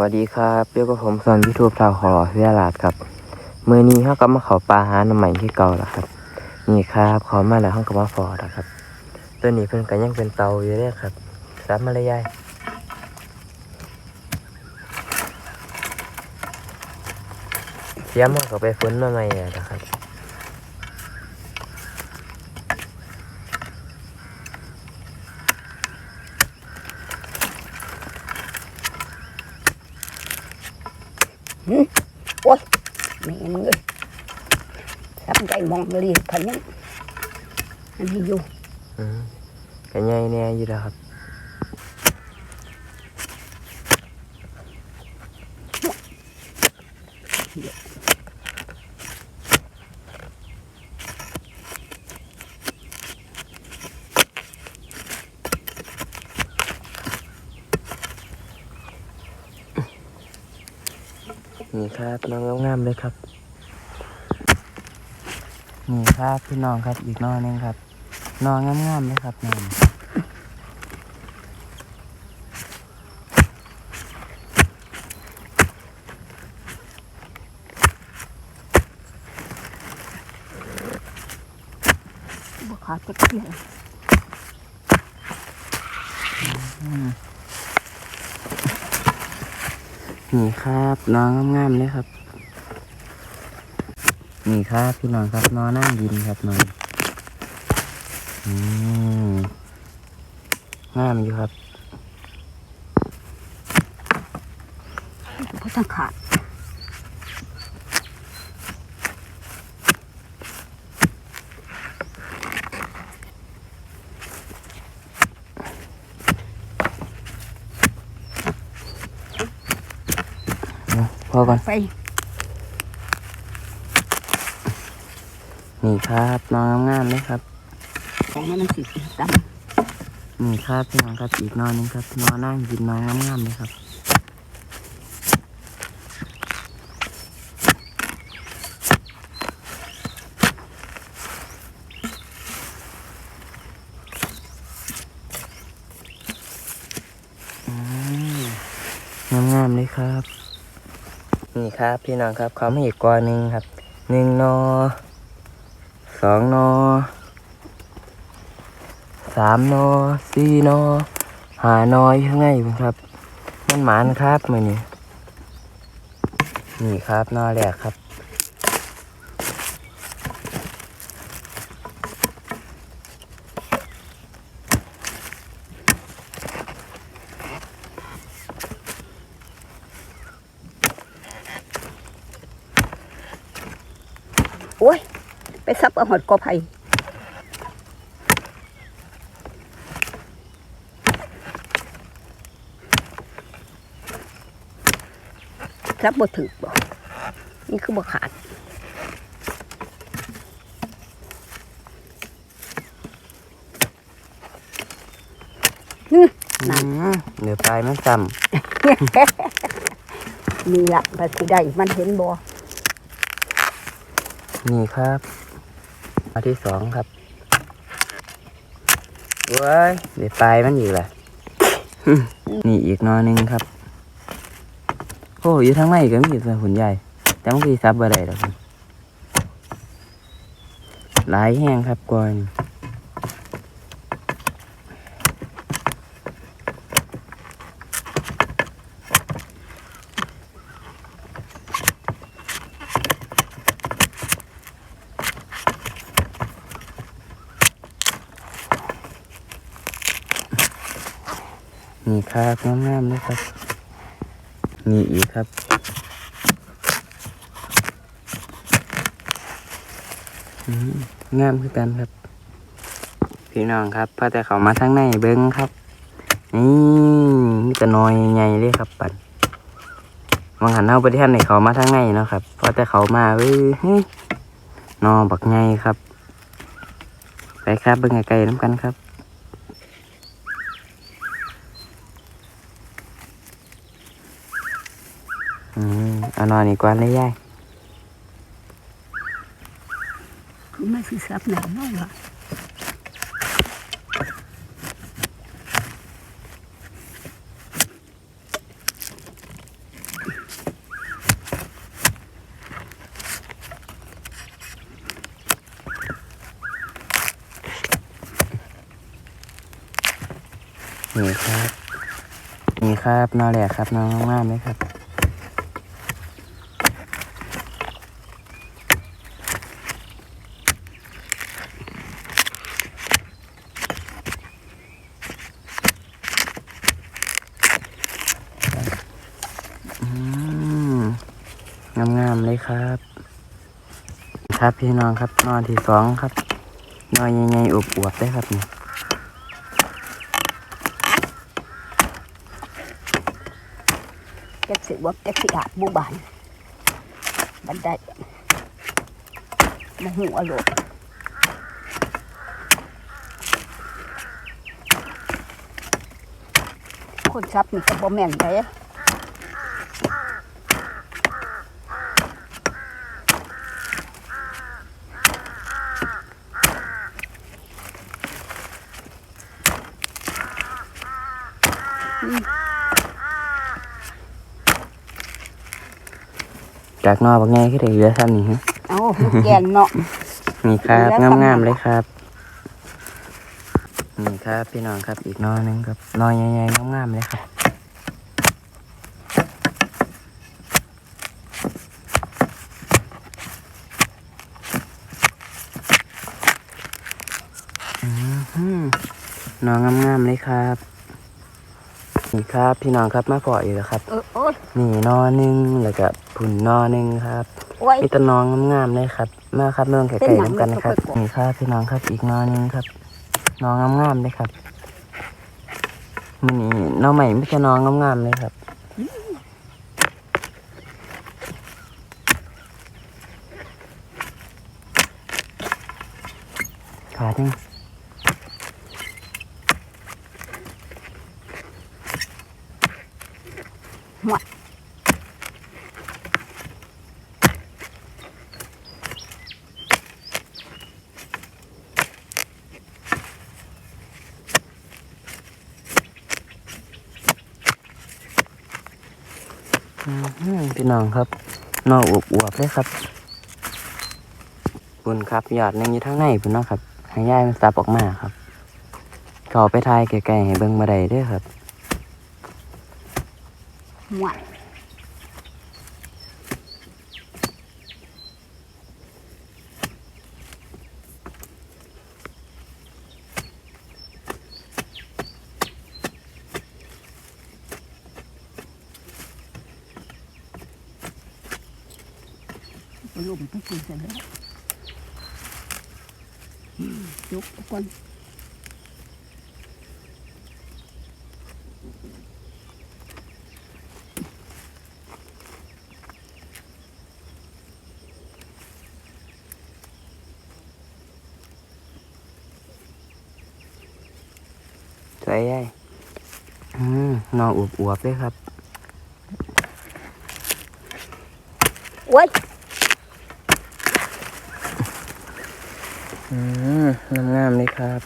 วัสดีครับเรียกว่าผมสอนยูทูบทาวขอรอเสียลาดครับมือนี้เขาก็มาเขาปลาหาหน้ำใหม่ที่เก่าแล้วครับ นี่ครับขอมาแล้วเขาก็มาฟอแล้วครับ ตัวนี้เพิ่นก็ยังเป็นเตาอยู่เลยครับรับมาเลยยายเสียมากก็ไปฝนมาใหม่นะครับ โอ้ยแม่มึงเลยทำใจมองเลยพันยังอันนี้อยู่อืมก็ใหญ่แน่อยู่แล้วครับ นี่ครับน้องงามๆเลยครับ นี่ครับพี่น้องครับอีกนอหนึงครับนอนงามๆเลยครับนอนบ่ขาดตะเกียง นี่ครับนอนงามๆเลยครับนี่ครับพี่น้องครับนอนนั่งยินครับนอนงามอยู่ครับพราะต้องขาด พอก่อน ไป นี่ครับนอนงามๆเลยครับ ของมันมันสิดนี่ครับพี่น้องครับอีกนอนหนึงครับนอนนั่งดินนอนงามๆเลยครับอืมงามๆเลยครับ นี่ครับพี่น้องครับเขามาอีกกอหนึ่งครับหนึ่งนอสองนอสามนอสี่นอหานอยข้างในครับมันหมานครับมือนี้นี่ครับนอแรกครับ อ้ย ไปซับเอาหอดกอไผ่ซับบ่ถึกบ่นี่คือบ่ขาดนั่นอืมเดี๋ยวปลายมันซ้มีละภาษีได้มันเห็นบ่ำ นี่ครับอาที่สองครับว้ายเดี๋ยวปลายมันอยู่แหละนี่อีกนอหนึ่งครับ โอ้อยู่ทั้งไม่ก็มีส่หุ่นใหญ่ แต่มันกีซับอะไรหรอกหลายแห้งครับก่อน นี่ครับงามๆเลยครับ นี่อีกครับอืมงามคือกันครับ พี่น้องครับพอแต่เขามาทางในเบิ้งครับนี่มีแต่น้อยใหญ่เลยครับปันวางหันเอาไปที่ท่านในเขามาทางในเนาะครับพอแต่เขามาเว้ยเฮ้ยนอบักไงครับ ไปครับเบิ้งไกลๆน้ำกันครับ อืมเอานอนอีกวันเลยยายมาสิสับหนังน้อยวะนี่ครับ นี่ครับนอนแหลกครับนอนมากๆไหมครับ งามๆเลยครับ ครับพี่น้องครับนอนที่สองครับนอนใหญ่ๆอวบๆได้ครับนี่จักสิบวบจักสิอาบบูบานบันไดมาหัวโลดคนซับนี่ก็บ่แม่นไป จากนอกบางไงก็ได้เหลือซ้ำนี่ฮะเอาลูกแกนเนาะนี่ครับเหลือซ้ำงามๆเลยครับนี่ครับพี่น้องครับอีกนอหนึงครับนอใหญ่ๆงามๆเลยครับอือหือนองงามๆเลยครับนี่ครับพี่น้องครับมาพออีกแล้วครับเออโอ้ยนี่นอหนึ่งแล้วก็ ผุนนอหนึ่งครับโอ้ยมีแตน้องงามๆเลยครับ มาครับเรื่องไก่เป็นไก่หนังน้ำกันนะครับมันก็นี่ครับพี่น้องครับอีกนอหนึ่งครับ น้องงามๆเลยครับมันนี่น้องใหม่ไม่ใช่น้องงามๆเลยครับขาดยังอืมพี่ น้องครับนออวบอุบเลยครับบุญครับหยอดในึงอยู่ทั้งในพุ่นเนาะครับให้ย่ายมันซับออกมาครับ เขาไปทายไกลๆให้เบิ่งมาได้เด้อครับหวาน ลุ่มไปกินเสร็จแล้วอืมจุกทุกคนสวยย่ายอืมนออวบๆเลยครับโอืมงามๆเลยครับ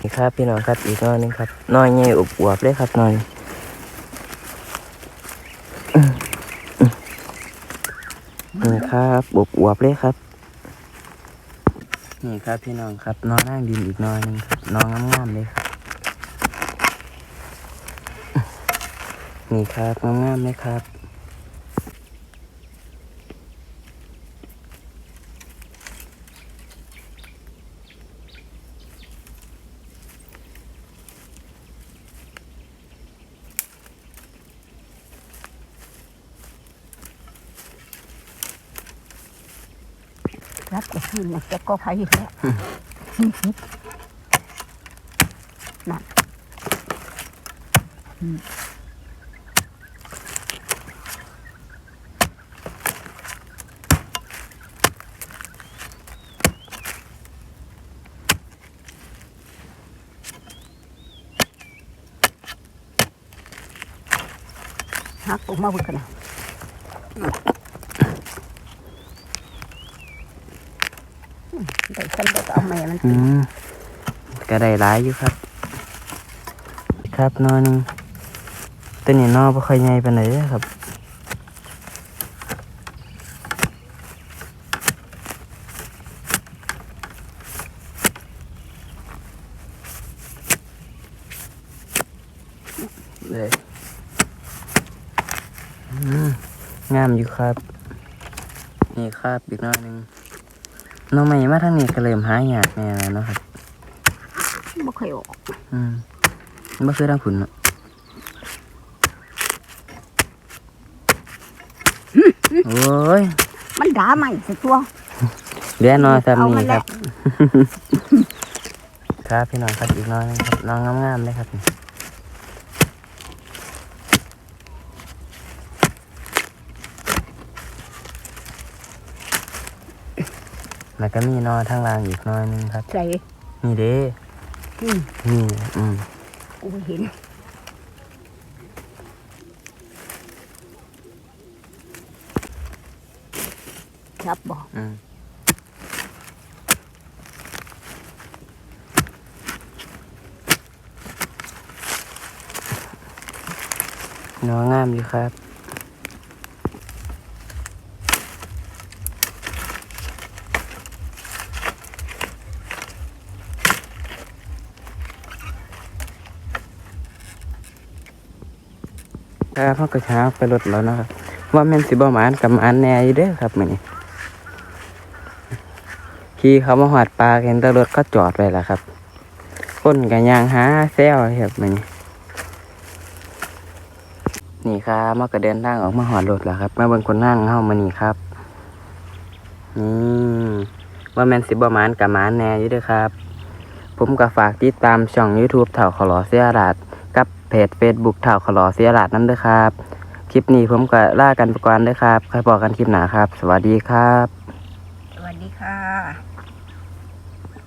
นี่ครับพี่น้องครับอีกนอหนึงครับน้อยใหญ่อวบเลยครับน้อยนี่ครับอวบเลยครับนี่ครับพี่น้องครับนอนนั่งดินอีกนอยหนึงครับนอนงามๆเลยครับนี่ครับงามๆเลยครับ รับจะขึ้นนะจะก็ไผ่แล้วนั่นอืมหักออกมาบุกนะ ได้ซ้ำได้ก็เอาแม่มันก็ได้หลายอยู่ครับ ครับนอนตัวนี้นอบ่ค่อยใหญ่ปานใดครับเลยงามอยู่ครับ นี่ครับอีกหน้าหนึ่ง น้องใหม่มาทางนี้ก็เริ่มหายากแน่แล้วเนาะครับบ่ค่อยออกอืมบ่คือทางผุนเนาะโอ้ยมันด่าใหม่สักตัวเดี๋ยวนอนซ้ำเอานี่มาคแล้รัวบครับพี่น้องครับอีกน้อยหนึงครับน้องงามๆเลยครับ แล้วก็มีนอนทางล่างอีกน้อยหนึงครับ ใส่นี่เด้อืมนี่อืมกูเห็น ครับบอกอืมน้องงามอยู่ครับ ครับเขาก็ช้าไปรถแล้วนะครับ ว่าแม่นสิบ่หมานกับมานแน่อยู่เด้อครับมื้อนี้ขี่เขามาหอดปลาเห็นต่รถก็จอดไว้แล้วครับคนกันยางหาแซวครับมื้อนี้นี่ครับมันก็เดินทางออกมาหอดรถแล้วครับมาเบิ่งคนนั่งเฮามานี่ครับนี่ว่าแม่นสิบ่หมานกับมานแน่อยู่เด้อครับ ผมก็ฝากติดตามช่อง YouTube เถ่าขอลอเสียราด เพจ Facebook เถ่าขลอเสียหลาดน้ำเด้อครับ คลิปนี้ผมก็ล่ากันประกันเด้อครับใครบอกกันคลิปหนาครับ สวัสดีครับ สวัสดีค่ะ